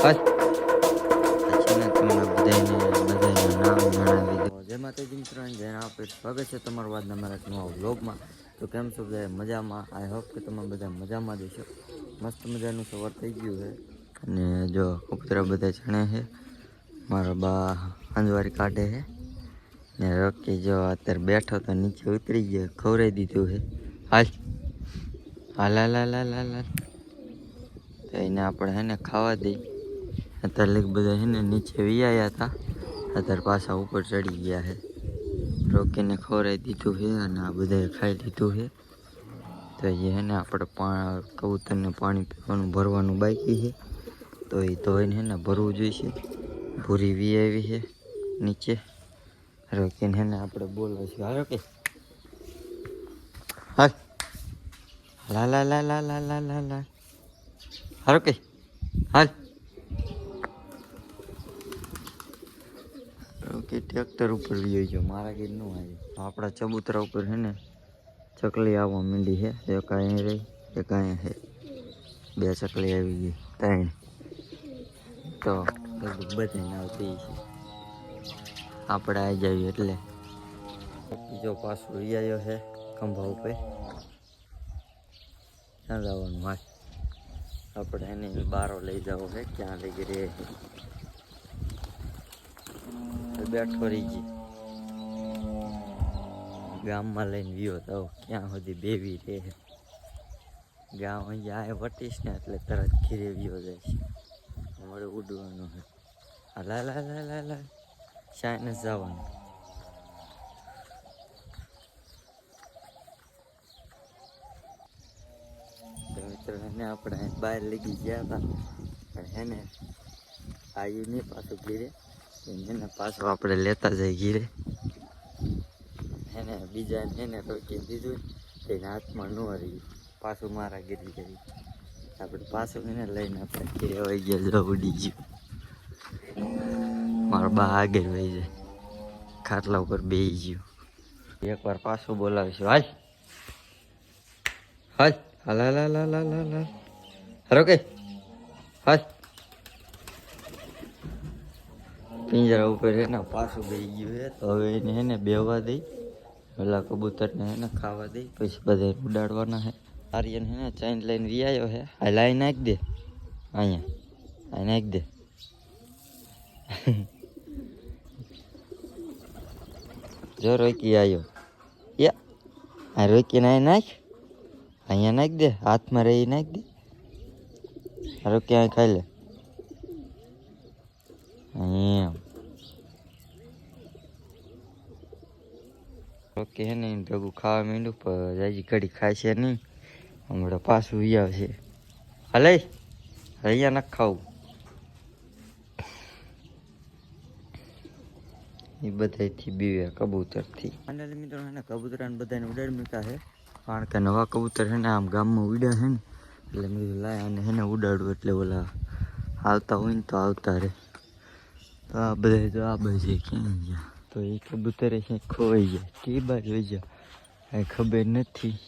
સ્વાગત છે તમારું આજના મારા નવા વ્લોગમાં. તો કેમ છો બધા મજામાં? આઈ હોપ તમે બધા મજામાં જ મસ્ત મજાનું સવાર થઈ ગયું છે. અને જો કબૂતરા બધા ચણે છે. મારા બા અંજવારી કાઢે છે. ને રોકી જો અત્યારે બેઠો તો નીચે ઉતરી ગયો, ખવડાવી દીધું છે. હાલ. હાલ હાલ હાલ હાલ હાલ એને આપણે હે ને ખાવા દઈ. અત્યારે લેક બધા છે ને નીચે વિયા હતા. અત્યારે પાછા ઉપર ચડી ગયા છે. રોકીને ખવરાઈ દીધું છે અને આ બધાએ ખાઈ દીધું છે. તો એ છે ને આપણે કબૂતરને પાણી પીવાનું ભરવાનું બાકી છે. તો એ તો એને ને ભરવું જોઈશે. ભૂરી વી આવી છે નીચે. રોકીને છે ને આપણે બોલવા છીએ હારો કે. હા લા લા લા લા લા લા લા લા હારો કે. હા ઓકે ટ્રેક્ટર ઉપર લઈ ગયો મારા ઘેરનું આવે. આપણા ચબૂતરા ઉપર છે ને, ચકલી આવવા માંડી છે એક અહીં રહી, એક અહીંયા છે બે ચકલી આવી ગઈ, ત્રણ. તો લગભગ બધાને આવતી છે આપણે આવી જઈએ એટલે. બીજો પાછો લઈ આવ્યો છે ખંભા ઉપર. ક્યાં જવાનું હોય આપણે એને બારો લઈ જવો છે ક્યાં લઈ રહે. બેઠો રહી ગઈ ગામમાં લઈને ગયો તો ક્યાં સુધી બેવી રે ગામ અહીંયા આ વટીશ ને એટલે તરત ખીરે વિયો જાય છે. અમારે ઉડવાનું છે લા લા લા લા લા. શાયને જવાનું. એને આપણે બહાર લઈ ગયા હતા. પણ હેને આવ્યું નહીં પાછું ઘીરે એને પાછું આપણે લેતા જઈએ ઘીરે. એને બીજા એને રોકી દીધું એને હાથમાં ન હરી. પાછું મારા ગીરી કરી આપણે પાછું એને લઈને આપણે ઘીરે વહી ગયા જો ઉડી ગયું. મારા બા આગળ વહી જાય. ખાટલા ઉપર બેસી ગયું. એકવાર પાછું બોલાવીશું. હાલ. હાલ. હાલ હાલ હાલ હાલ હાલ હાલ. હરો કે હાલ. પિંજરા ઉપર છે ને પાછું બેસી ગયું છે તો હવે એને હે ને બેહવા દઈ. પેલા કબૂતરને હે ને ખાવા દઈ, પછી બધા ઉડાડવાના છે આર્યન હે ને ચાઇન લઈને વિયાયો છે આ લાઈ નાખ દે. અહીંયા. આ નાખ દે. જો રોકી આવ્યો યા. આ રોકીને અહીં નાખ. અહીંયા નાખ દે. હાથમાં રહી નાખ દે. રોકી અહીં ખાઈ લે એમ ઓકે હે ને? ભેગું ખાવા માંડ્યું પણ હજી ઘડી છે નહીં. હમણાં પાછું ઈ આવશે. હલે? અહીંયા ન ખાવું. એ બધાથી બીવે કબૂતરથી. અને મિત્રો એને કબૂતરાને બધાને ઉડાડી મૂક્યા છે. કારણ કે નવા કબૂતર છે ને આમ ગામમાં ઉડ્યા છે ને એટલે મેં લાય અને એને ઉડાડવું એટલે ઓલા આવતા હોય ને તો આવતા રહે. તો આ બધા તો આ બાજુ ક્યાં ગયા? તો એ કબૂતરે છે ખોવાઈ ગયા કે બાજુ ગયા કાંઈ ખબર નથી.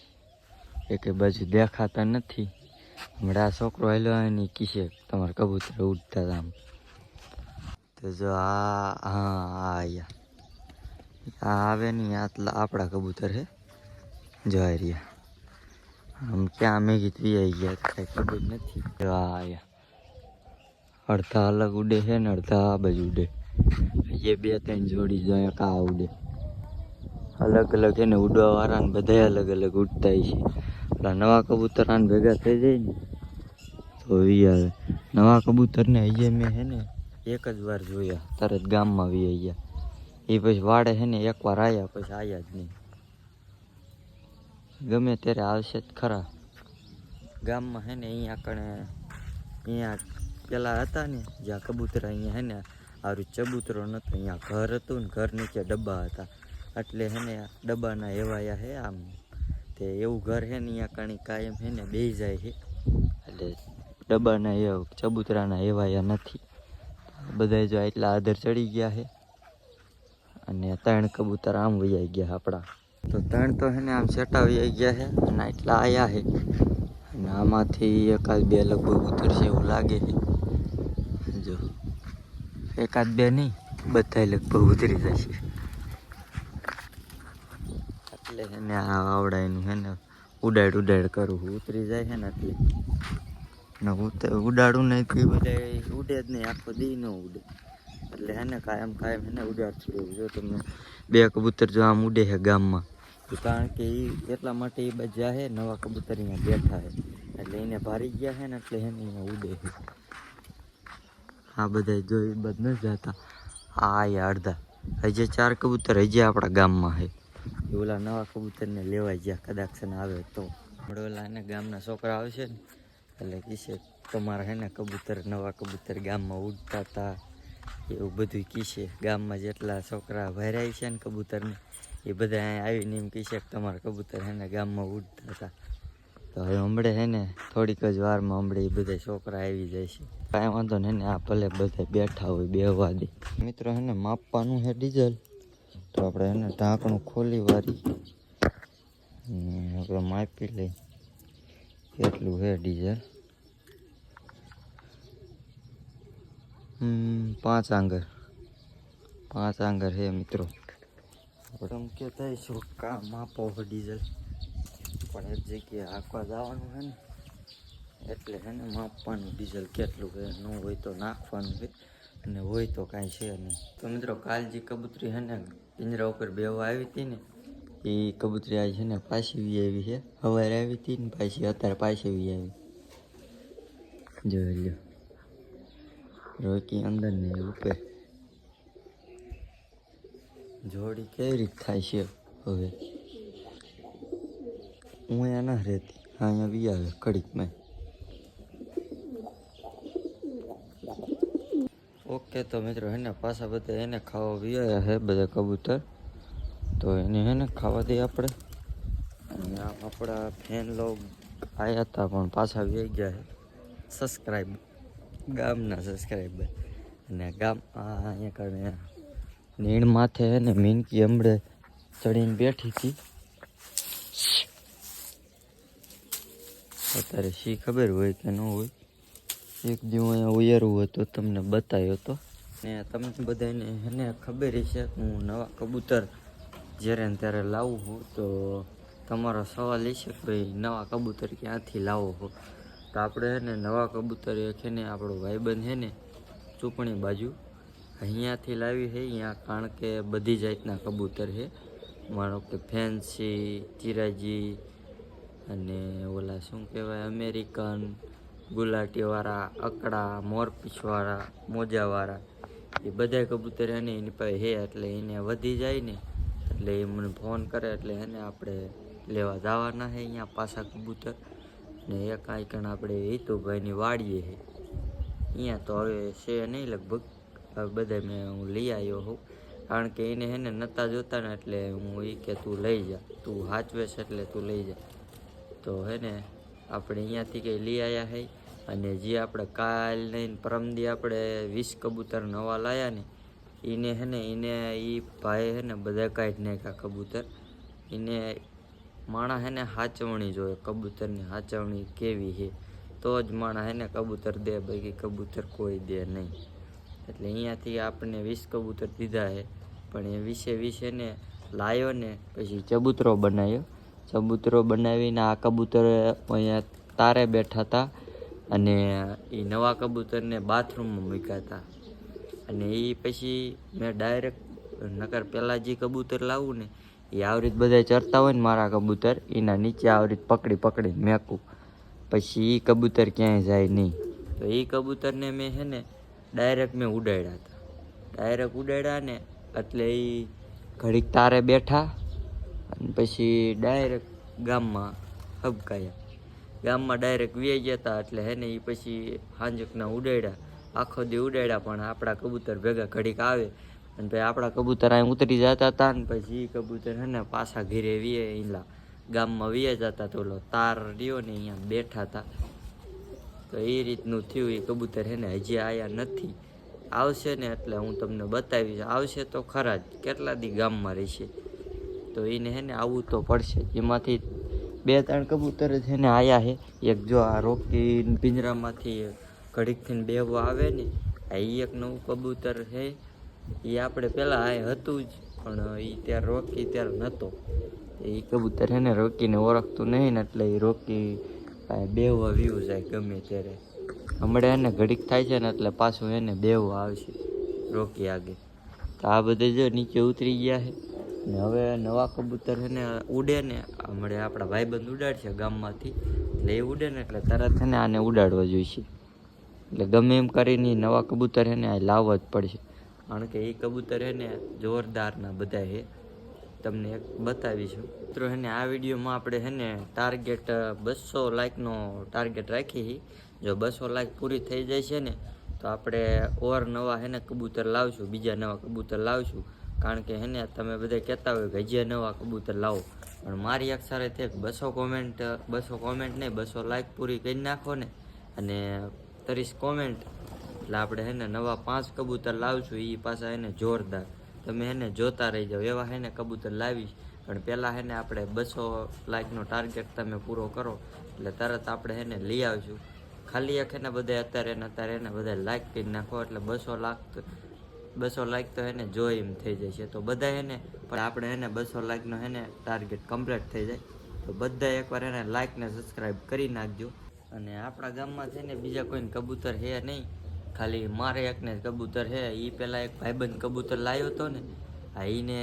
એક બાજુ દેખાતા નથી. હમણાં આ છોકરો આવેલો એની કિસે તમારા કબૂતર ઉડતા હતા આમ. તો જો આ, હા, આ આયા. આ આવે નહીં આટલા આપણા કબૂતર છે જો આ રહ્યા. આમ ક્યાં મેં કીધું આવી ગયા કાંઈ ખબર નથી. જો આ આયા. અડધા અલગ ઉડે છે ને અડધા આ બાજુ ઉડે. એ બે ત્રણ જોડી જો અહીંયા કા ઉડે અલગ અલગ એને ને ઉડવા વાળા ને બધા અલગ અલગ ઉડતા છે. પેલા નવા કબૂતર આને ભેગા થઈ જાય ને, તો આવે. નવા કબૂતરને અહીંયા મેં હે ને એક જ વાર જોયા. તરત ગામમાં વી ગયા. એ પછી વાડે છે ને એકવાર આવ્યા પછી આવ્યા જ નહીં. ગમે ત્યારે આવશે જ ખરા. ગામમાં હે ને અહીંયા કણે, અહીંયા પેલા હતા ને, જ્યાં કબૂતરા અહીંયા હે ને આરું ચબૂતરો નતો, અહીંયા ઘર હતું ને ઘર નીચે ડબ્બા હતા. એટલે હેને ડબ્બાના એવાયા હે આમ. તે એવું ઘર હે ને અહીંયા કાણી કાયમ હે ને બેસી જાય છે એટલે ડબ્બાના એ ચબૂતરાના એવાયા નથી. બધા જો એટલા આદર ચડી ગયા છે અને ત્રણ કબૂતર આમ વૈયા ગયા આપણા. તો ત્રણ તો હેને આમ સેટા વૈયા ગયા છે અને એટલા આયા છે અને આમાંથી એકાદ બે લગભગ ઉતરશે એવું લાગે છે એકાદ બે નહીં બધા લગભગ ઉતરી જશે એટલે એને આ આવડાયનું હે ને ઉડાડ ઉડાડ કરું ઉતરી જાય છે ને એટલે. ને ઉડાડું નહીં એ બધા ઉડે જ નહીં, આખો દી ન ઉડે. એટલે હે ને કાયમ કાયમ હે ને ઉડાડતું રહેવું જો તમે બે કબૂતર જો આમ ઉડે છે ગામમાં કારણ કે એ એટલા માટે એ બધા છે નવા કબૂતર અહીંયા બેઠા છે એટલે એને ભારી ગયા છે ને એટલે એને અહીંયા ઉડે છે આ બધા જોઈ બધ નથી જતા આ આયા અડધા. હજી ચાર કબૂતર, હજી આપણા ગામમાં એ ઓલા નવા કબૂતરને લેવાય ગયા કદાચ ને આવે તો. ઓલા એને ગામના છોકરા આવશે ને, એટલે કીશે તમારા હે ને કબૂતર, નવા કબૂતર ગામમાં ઉડતા હતા એવું બધું કીશે ગામમાં જેટલા છોકરા ભરાય છે ને કબૂતરને, એ બધા અહીંયા આવીને એમ કીશે તમારા કબૂતર હે ને ગામમાં ઉડતા હતા તો હવે હમણે હે ને થોડીક જ વારમાં હમણે એ બધા છોકરા આવી જાય છે કાંઈ વાંધો નહીં ને આ ભલે બધા બેઠા હોય બે દે મિત્રો હે ને માપવાનું છે ડીઝલ. તો આપણે એને ઢાંકણું ખોલી વારી. આપણે માપી લઈ. કેટલું છે ડીઝલ? પાંચ આંગર. પાંચ આંગર છે મિત્રો. આપણે કે થાય શું કા માપો ડીઝલ. પણ એક જગ્યાએ હાંકવા જવાનું છે ને, એટલે એને માપવાનું ડીઝલ કેટલું કે ન હોય તો નાખવાનું છે, અને હોય તો કાંઈ છે નહીં. તો મિત્રો, કાલ જે કબૂતરી છે ને, પિંજરા ઉપર બેવા આવી હતી ને, એ કબૂતરી આજે છે ને પાછી વી આવી છે. સવારે આવી હતી ને, પાછી અત્યારે પાછી વી આવી. જોઈ લ્યો. રોકી અંદર ને ઉપર. જોડી કેવી રીત થાય છે હવે? હું અહીંયા ના રહેતી. અહીંયા વી આવે કડીકમાં ઓકે, તો મિત્રો એને પાછા બધા એને ખાવા વિયા છે બધા કબૂતર. તો એને હે ને ખાવા દઈએ આપણે. અને આપણા ફેન લોગ આવ્યા હતા, પણ પાછા વી ગયા છે સબસ્ક્રાઈબ ગામના સબસ્ક્રાઈબર અને ગામ અહીંયા કારણે નીણ માથે ને, મીનકી હમણે ચડીને બેઠી હતી. અત્યારે શી ખબર હોય કે ન હોય. એક દિવસ અહીંયા ઉયારું તો તમને બતાવ્યો તો. ને તમને બધાને એને ખબર છે કે હું નવા કબૂતર જ્યારે ને ત્યારે લાવું છું, તો તમારો સવાલ એ છે ભાઈ, નવા કબૂતર ક્યાંથી લાવો છો? તો આપણે છે ને નવા કબૂતર એક છે ને આપણો ભાઈબંધ છે ને ચૂંટણી બાજુ અહીંયાથી લાવી છે અહીંયા કારણ કે બધી જાતના કબૂતર છે માનો કે ફેન્સી, ચિરાજી અને ઓલા શું કહેવાય, અમેરિકન ગુલાટીવાળા અકડા મોરપીછવાળા, મોજાવાળા, એ બધા કબૂતર એને એની પાસે હે એટલે એને વધી જાય ને, એટલે એ મને ફોન કરે એટલે એને આપણે લેવા જવાના છે અહીંયા પાછા કબૂતર. ને એક આઈકણ આપણે હિતુભાઈની વાડીએ છે. અહીંયા તો હવે છે નહીં લગભગ. બધા મેં હું લઈ આવ્યો હોઉં. કારણ કે એને હે ને નતા જોતા ને એટલે હું એ કે તું લઈ જા. તું હાચવેશ એટલે તું લઈ જા. તો હે ને આપણે અહીંયાથી કંઈ લઈ આવ્યા હે. અને જે આપણે કાલ નહીં પરમદી આપણે વીસ કબૂતર નવા લાયા ને એને હે ને એને એ ભાઈ હે ને બધા કાઢી નાખ્યા કબૂતર. એને માણા હે ને હાચવણી જોઈએ કબૂતરની હાચવણી કેવી છે તો જ માણા હે ને કબૂતર દે, બાકી કબૂતર કોઈ દે નહીં. એટલે અહીંયાથી આપણને વીસ કબૂતર દીધા છે પણ એ વિશે વિશે ને લાવ્યો ને, પછી ચબૂતરો બનાવ્યો ચબૂતરો બનાવીને આ કબૂતર અહીંયા તારે બેઠા હતા અને એ નવા કબૂતરને બાથરૂમમાં મૂક્યા હતા. અને એ પછી મેં ડાયરેક્ટ નકર પહેલાં જે કબૂતર લાવું ને, એ આવી રીત બધા ચરતા હોય ને મારા કબૂતર, એના નીચે આવી રીત પકડી પકડીને મેકું. પછી એ કબૂતર ક્યાંય જાય નહીં. તો એ કબૂતરને મેં છે ને ડાયરેક્ટ મેં ઉડાડ્યા હતા. ડાયરેક્ટ ઉડાડ્યા ને એટલે એ ઘડીક તારે બેઠા અને પછી ડાયરેક્ટ ગામમાં હબકાયા. ગામમાં ડાયરેક્ટ વે હતા એટલે હે ને એ પછી હાંજકના ઉડાડ્યા. આખો દી ઉડાડ્યા પણ આપણા કબૂતર ભેગા ઘડીક આવે અને પછી આપણા કબૂતર અહીં ઉતરી જતા હતા ને પછી એ કબૂતર હે ને પાછા ઘીરે વીએ ઈલા ગામમાં વીએ જતા તો ઓલો તાર રહ્યો ને અહીંયા બેઠા હતા તો એ રીતનું થયું એ કબૂતર હે ને હજી આયા નથી. આવશે ને એટલે હું તમને બતાવીશ. આવશે તો ખરા જ. કેટલા દી ગામમાં રહેશે? તો એને હે ને આવવું તો પડશે એમાંથી બે ત્રણ કબૂતર છે ને આવ્યા છે એક જો આ રોકી પિંજરામાંથી ઘડીકથી બેવો આવે ને, આ એ એક નવું કબૂતર છે એ આપણે પહેલાં આ હતું જ, પણ એ ત્યારે રોકી ત્યારે નહોતો એ કબૂતર હે ને રોકીને ઓળખતું નહીં ને એટલે એ રોકી બેવવા વ્યૂ જાય ગમે ત્યારે. હમણાં એને ઘડીક થાય છે ને એટલે પાછું એને બેવવા આવશે, રોકી આગે તો આ બધે જો નીચે ઉતરી ગયા છે ને હવે નવા કબૂતર છે ને ઉડે ને હમણે આપણા ભાઈબંધ ઉડાડશે ગામમાંથી. એટલે એ ઉડે ને, એટલે તરત છે ને આને ઉડાડવા જોઈશે. એટલે ગમે એમ કરીને નવા કબૂતર છે ને આ લાવવા જ પડશે. કારણ કે એ કબૂતર છે ને જોરદારના બધા છે. તમને એક બતાવીશું. મિત્રો છે ને, આ વિડીયોમાં આપણે છે ને ટાર્ગેટ બસો લાઇકનો ટાર્ગેટ રાખી જો બસો લાઇક પૂરી થઈ જાય છે ને, તો આપણે ઓર નવા છે ને કબૂતર લાવશું, બીજા નવા કબૂતર લાવશું. કારણ કે એને તમે બધા કહેતા હોય કે હજી નવા કબૂતર લાવો. પણ મારી અક્ષરે છે બસો કોમેન્ટ બસો કોમેન્ટ નહીં, બસો લાઇક પૂરી કરી નાખો ને. અને ત્રીસ કોમેન્ટ એટલે આપણે એને નવા પાંચ કબૂતર લાવશું એ પાછા એને જોરદાર. તમે એને જોતા રહી જાઓ એવા એને કબૂતર લાવીશ. પણ પહેલાં એને આપણે બસો લાઇકનો ટાર્ગેટ તમે પૂરો કરો. એટલે તરત આપણે એને લઈ આવીશું. ખાલી એક એને બધા અત્યારે ને અત્યારે એને બધા લાઇક કરી નાખો. એટલે બસો લાખ બસો લાઈક તો એને જોઈ એમ થઈ જાય છે. તો બધા એને, પણ આપણે એને બસો લાઈકનો એને ટાર્ગેટ કમ્પ્લીટ થઈ જાય. તો બધા એકવાર એને લાઈક ને સબસ્ક્રાઈબ કરી નાખજો. અને આપણા ગામમાં છે ને બીજા કોઈને કબૂતર છે નહીં, ખાલી મારે એકને જ કબૂતર છે એ પહેલાં એક ભાઈબંધ કબૂતર લાવ્યો હતો ને હા એને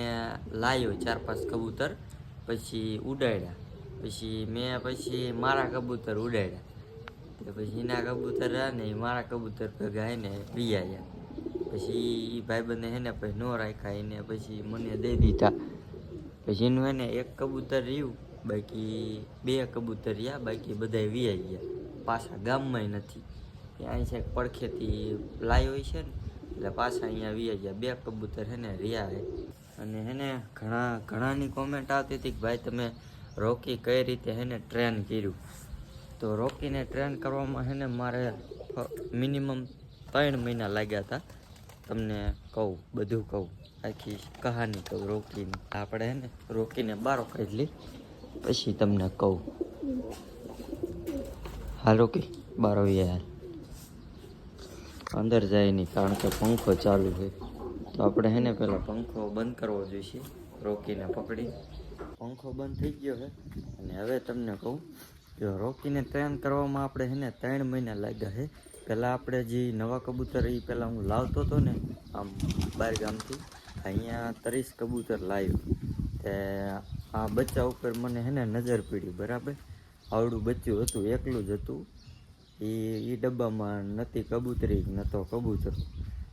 લાવ્યો ચાર પાંચ કબૂતર, પછી ઉડાડ્યા. પછી મેં પછી મારા કબૂતર ઉડાડ્યા. પછી એના કબૂતર રહ્યા ને એ મારા કબૂતર ભેગા એને પીયા વિયાયા પછી એ ભાઈબંધે હે ને પછી ન રાખ્યા, એને પછી મને દઈ દીધા. પછી એનું હે એક કબૂતર રહ્યું, બાકી બે કબૂતર રહ્યા, બાકી બધા વિયાઈ ગયા. પાછા ગામમાં નથી. ત્યાં છે પડખેથી હોય છે ને, એટલે પાછા અહીંયા વિયાઈ ગયા. બે કબૂતર હે ને રહ્યા હે. અને હે ને ઘણા, ઘણાની કોમેન્ટ આવતી હતી કે ભાઈ તમે રોકી કઈ રીતે હે ને ટ્રેન કર્યું. તો રોકીને ટ્રેન કરવામાં હેને મારે મિનિમમ ત્રણ મહિના લાગ્યા હતા તમને કહું, બધું કહું. આખી કહાની કહું, રોકીને આપણે ને, રોકીને બારો કાઢી પછી તમને કહું. હાલ રોકી, બારો યાર અંદર જાય નહીં, કારણ કે પંખો ચાલુ છે. તો આપણે હેને પહેલાં પંખો બંધ કરવો જોઈશે. રોકીને પકડી પંખો બંધ થઈ ગયો છે. અને હવે તમને કહું, જો રોકીને ટ્રેન કરવામાં આપણે હેને ત્રણ મહિના લાગ્યા છે. પહેલાં આપણે જે નવા કબૂતર એ પહેલાં હું લાવતો હતો ને, આમ બહાર ગામથી અહીંયા ત્રીસ કબૂતર લાવ્યું તે આ બચ્ચા ઉપર મને છે ને નજર પડી, બરાબર? આવડું બચ્ચું હતું, એકલું જ હતું. એ એ ડબ્બામાં નથી કબૂતરી નહોતો કબૂતર.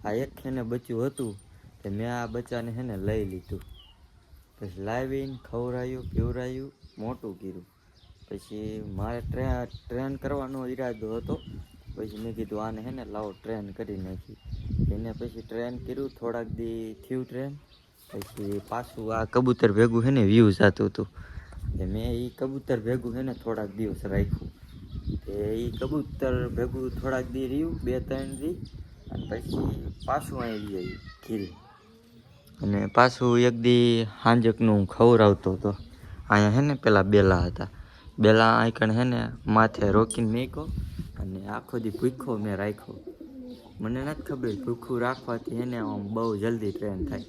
આ એક છે ને બચ્ચું હતું, તે મેં આ બચ્ચાને હેને લઈ લીધું. પછી લાવીને ખવરાયું પીવરાયું મોટું કર્યું. પછી મારે ટ્રેન ટ્રેન કરવાનો ઈરાદો હતો. પછી મેં કીધું આને હે ને લાવો ટ્રેન કરી નાખી. એને પછી ટ્રેન કર્યું, થોડાક દી થયું ટ્રેન પછી પાછું આ કબૂતર ભેગું છે ને વ્યૂ જતું હતું. મેં એ કબૂતર ભેગું હે ને થોડાક દિવસ રાખ્યું. તે એ કબૂતર ભેગું થોડાક દી રહ્યું, બે, ત્રણ દી, અને પછી પાછું અહીં ગયું ઘીરે અને પાછું એક દી હાંજકનું ખવડાવતો હતો. અહીંયા હે ને પેલા બેલા હતા. બેલા આઈકણ હે ને માથે રોકીને મેકો અને આખો દી ભૂખો મેં રાખ્યો. મને નથી ખબર ભૂખું રાખવાથી એને આમ બહુ જલ્દી ટ્રેન થાય.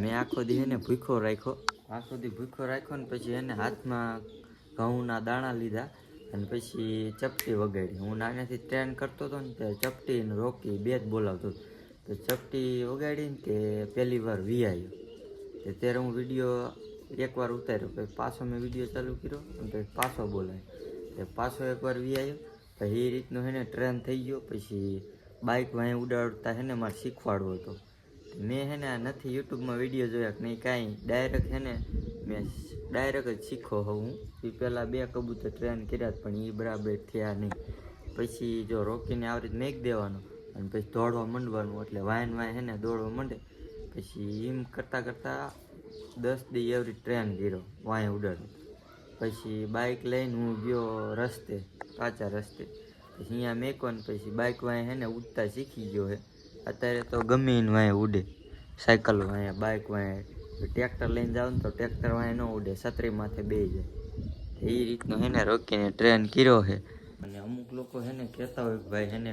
મેં આખો દી એને ભૂખો રાખ્યો. આખો દી ભૂખો રાખ્યો ને પછી એને હાથમાં ઘઉંના દાણા લીધા અને પછી ચપટી વગાડી. હું નાનેથી ટ્રેન કરતો હતો ને તે ચપટીને રોકી બે જ બોલાવતો તો ચપટી વગાડીને તે પહેલી વાર વિયાયો તે ત્યારે હું વીડિયો એકવાર ઉતાર્યો. પછી પાછો મેં વીડિયો ચાલુ કર્યો અને પછી પાછો બોલાય. તે પાછો એકવાર વિયાયો પછી એ રીતનું હે ને ટ્રેન થઈ ગયો, પછી બાઇક વાંહે ઉડાડતા હે ને મારે શીખવાડવો હતો. મેં હે ને આ નથી યુટ્યુબમાં વીડિયો જોયા કે નહીં, કાંઈ ડાયરેક્ટ હે ને મેં ડાયરેક્ટ જ શીખો હું એ પહેલાં બે કબૂતર ટ્રેન કર્યા પણ એ બરાબર થયા નહીં. પછી જો રોકીને આવી રીતે મેક દેવાનો અને પછી દોડવા માંડવાનું, એટલે વાયન વાય હે ને દોડવા માંડે. પછી એમ કરતાં કરતાં દસ દી એવરી ટ્રેન ગીરો વાંય ઉડાડો પછી બાઇક લઈને હું ગયો રસ્તે, કાચા રસ્તે. પછી અહીંયા મેકો ને પછી બાઇક વાંય હે ને ઉડતા શીખી ગયો હે. અત્યારે તો ગમે એને વાંય ઉડે. સાયકલ વાંય બાઇક વાંય ટ્રેક્ટર લઈને જાવ તો ટ્રેક્ટર વાંય ન ઉડે, છત્રી માથે બે જાય. એ રીતનો હે ને રોકીને ટ્રેન કર્યો છે અને અમુક લોકો હે ને કહેતા હોય કે ભાઈ હે ને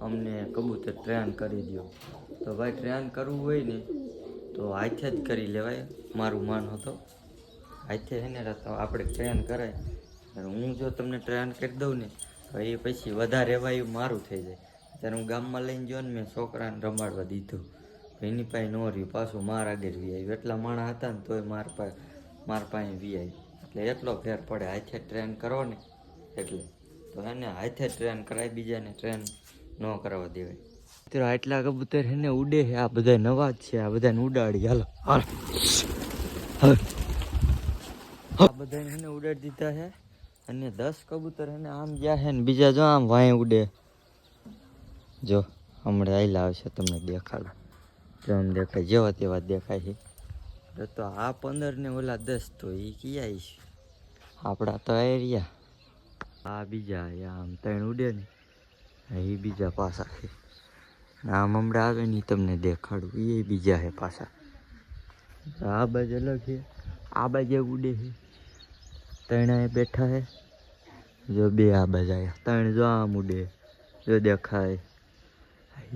અમને કબૂતર ટ્રેન કરી દો તો ભાઈ ટ્રેન કરવું હોય ને, તો હાથે જ કરી લેવાય. મારું માન હતો. હાથે છે ને તો આપણે ટ્રેન કરાય. હું જો તમને ટ્રેન કરી દઉં ને, તો એ પછી વધારે વાયું મારું થઈ જાય. ત્યારે હું ગામમાં લઈને ગયો ને, મેં છોકરાને રમાડવા દીધું. એની પાસે ન રહ્યું, પાછું માર આગળ વી આવ્યું એટલા માણસ હતા ને, તોય માર પાસે માર પાસે વી આવી એટલે એટલો ફેર પડે, હાથે ટ્રેન કરો ને, એટલે. તો એને હાથે ટ્રેન કરાય, બીજાને ટ્રેન ન કરાવવા દેવાય. મિત્રો, આટલા કબૂતર છે ને, ઉડે છે આ બધા નવા જ છે, આ બધાને ઉડાડી. હાલો. હાલો. આ બધાને એને ઉડાડી દીધા છે અને દસ કબૂતર એને આમ ગયા છે ને બીજા જો આમ વાય ઉડે. જો, હમણાં આયલા આવશે તમને દેખાડો જો દેખાય, જેવા તેવા દેખાય છે. તો તો આ પંદર ને ઓલા દસ તો એ ક્યાં છે? આપણા તો એરિયા આ બીજા આમ ત્રણ ઉડે ને. એ બીજા પાસા છે. આમ હમણાં આવે ને તમને દેખાડું. એ બીજા છે પાછા. આ બાજુ અલગ છે. આ બાજુ ઉડે છે. ત્રણે બેઠા હે. જો બે આ બજાય તણ જો આમ ઉડે જો દેખાય.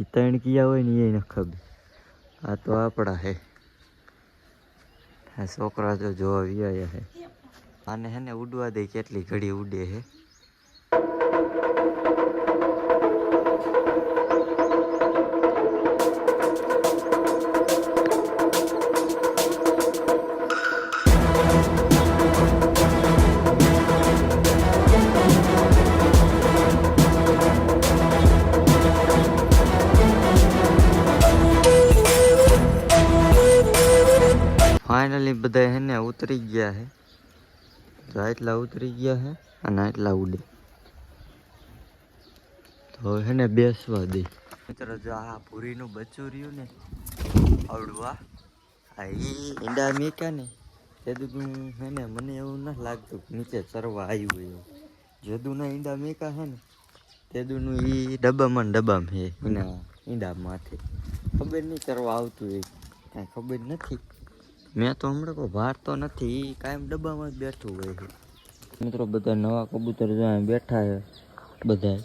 એ ત્રણ કિયા હોય ને એ ન ખબર. આ તો આપણા હે. આ છોકરા જો જોવા વિયા હે. આને હે ને ઉડવા દે, કેટલી ઘડી ઉડે છે ફાઇનલી બધા હે ને ઉતરી ગયા છે તો આટલા ઉતરી ગયા છે અને આટલા ઉડે. તો હે ને બેસવા દે. મિત્રો, જો આ પૂરીનું બચ્ચું રહ્યું ને આવડવા. આ ઈંડા મેક્યા ને દૂધું હે ને મને એવું નથી લાગતું નીચે ચરવા આવ્યું એવું. જેદુના ઈંડા મેકા હે ને તેદુનું એ ડબ્બામાં ડબ્બામાં હે એના ઈંડા માથે. ખબર નહીં ચરવા આવતું એ કાંઈ ખબર નથી. મેં તો હમણાં કોઈ ભાર તો નથી એ કાયમ ડબ્બામાં જ બેઠું હોય છે. મિત્રો બધા નવા કબૂતર જો અહીં બેઠા છે બધા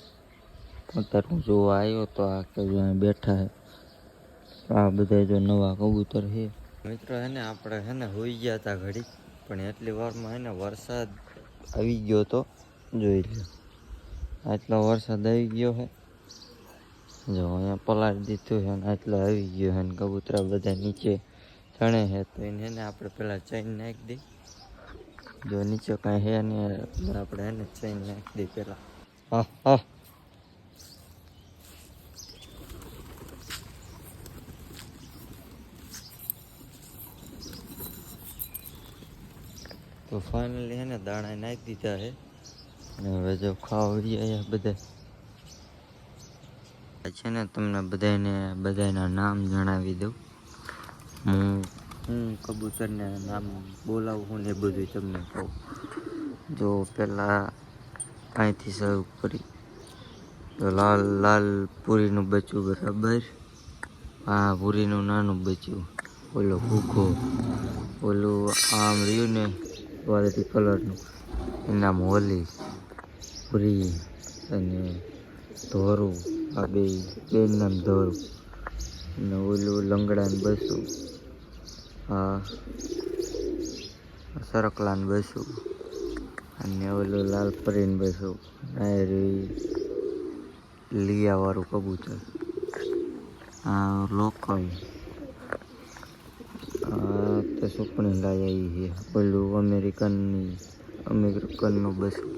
અત્યારે હું જોવા આવ્યો તો આ કે જો અહીં બેઠા છે. આ બધા જો નવા કબૂતર છે. મિત્રો હે ને આપણે હે ને હોઈ ગયા હતા ઘડી પણ એટલી વારમાં હે ને વરસાદ આવી ગયો તો જોઈ લો આટલો વરસાદ આવી ગયો છે જો અહીંયા પલાળી દીધું છે ને આટલો આવી ગયો છે ને કબૂતરા બધા નીચે. ચણે હે તો એને આપણે પેલા ચૈન નાખી દઈ. જો નીચે કાંઈ હે ને આપણે એને ચેન નાખી દઈ પેલા. હા હા. તો ફાઇનલી હે ને દાણા નાખી દીધા છે અને હવે જો ખાવડી અહીંયા બધા. છે ને તમને બધાને બધાના નામ જણાવી દઉં. હું કબૂતરને નામ બોલાવું હું ને બધું તમને કહું. જો પહેલાં અહીંથી શરૂ કરી તો લાલ લાલ પૂરીનું બચ્યું બરાબર. આ પૂરીનું નાનું બચ્યું. ઓલો ભૂખો. ઓલું આમ રહ્યું ને વાદળી કલરનું. એનું નામ હોલી પૂરી અને ધોરું. આ બે બેન નામ ધોરું. અને ઓલું લંગડાને બસું. આ સરકલાને બસું. અને ઓલું લાલ પરીને બસું. નાયરી લીયાવાળું કબૂતર. આ લોકલ તો સુપણી લાઈ આવી છે. ઓલું અમેરિકનની, અમેરિકનનું બસું.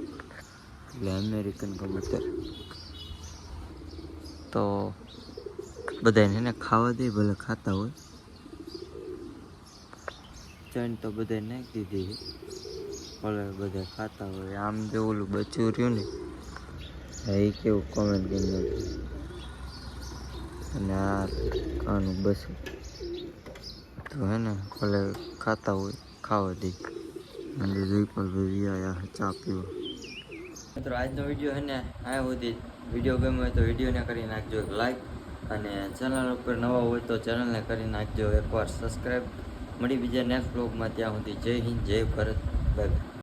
એટલે અમેરિકન કબૂતર. તો બધાને એને ખાવા દે, ભલે ખાતા હોય. ચણ તો બધા નાખી દીધી. ભલે બધા ખાતા હોય. આમ જે ઓલું બચ્યું રહ્યું ને એ કેવું કોમેન્ટ કરી અને આ કાનું બસ્યું તો હે ને, ભલે ખાતા હોય, ખાવા દે. અને જયપાલ ભાઈ આવ્યા ચા પીવા. મિત્રો, આજનો વીડિયો હે ને, આ સુધી. વીડિયો ગમ્યો હોય તો વિડીયોને કરી નાખજો. એક લાઈક અને ચેનલ ઉપર નવા હોય તો ચેનલને કરી નાખજો. એકવાર સબસ્ક્રાઈબ મળી બીજા નેક્સ્ટ બ્લોગમાં ત્યાં સુધી જય હિન્દ જય ભારત બાય.